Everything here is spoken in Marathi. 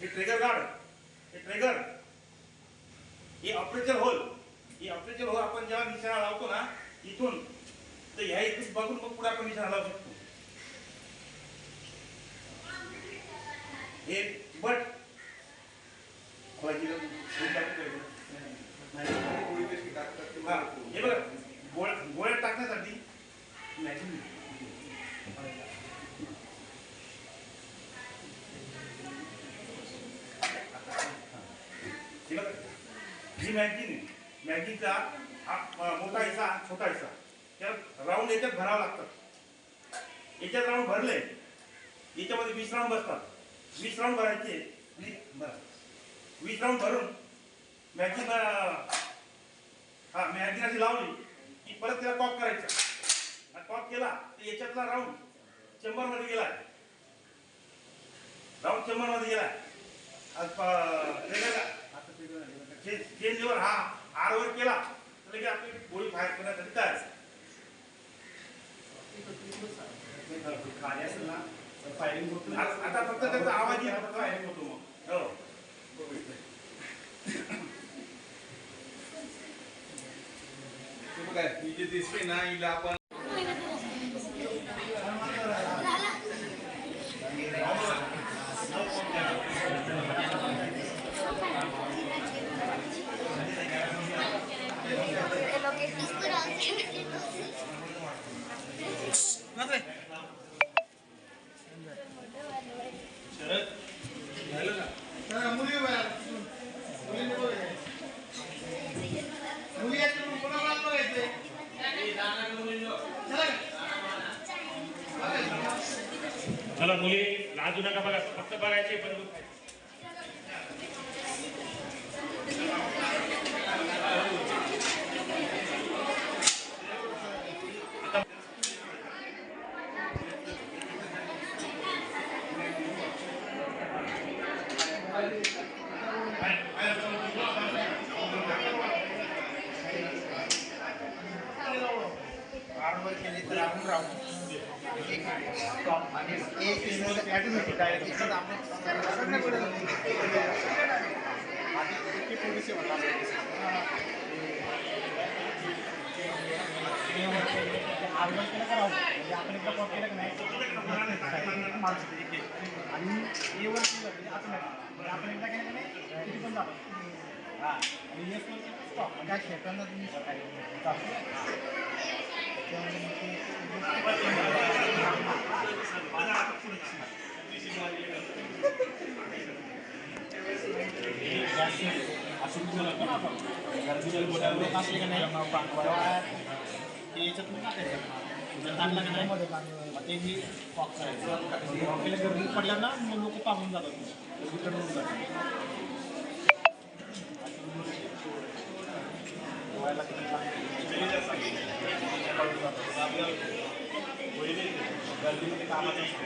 हे ट्रेगर गार्ड हे ट्रेगर हे ऑपरेचर होल हे ऑपरेचर होल आपण जेव्हा निशाणा लावतो ना इथून तर ह्या इथून बघून मग पुढे आपण निशाणा लावू शकतो. हे बट हे टाकून बघा गोळ्या गोळ्या टाकण्यासाठी जी मॅगी नाही. मॅगीचा हा मोठा हिस्सा आणि छोटा हिस्सा. त्या राऊंड याच्यात भरावं लागतं. याच्यात राऊंड भरले याच्यामध्ये वीस राऊंड बसतात. वीस राऊंड भरायचे वीस बरं वीस राऊंड भरून मॅगी हा मॅगी अशी लावली की परत त्याला कॉक करायचा. कॉक केला तर याच्यातला राऊंड चेंबरमध्ये गेला. राऊंड चेंबरमध्ये गेला. आज प- वेगळा हा आरवर केला तर लगेच आपली गोळी फायर करण्यासाठी तयार खाली असेल ना फायरिंग होत आता फक्त त्याचा आवाज येत फक्त फायरिंग होतो मग हो बघा ही जी दिसते ना हिला आपण चला मुली. लाजू नका बघा. फक्त बघायचे पण आरवर केले तर आपण एक stop. आणि एक इनोज ऑटोमॅटिक डायरेक्ट आपण पोलिसी केलं का म्हणजे आपण एकदा पॉप केलं का नाही एक एक. आणि एवर केलं म्हणजे ऑटोमॅटिक म्हणजे आपण एकदा केलं का नाही किती पण जातो हां. आणि केलं स्टॉप म्हणजे तुम्ही गर्दी पडल्या ना मग लोक पाहून जातात Gracias.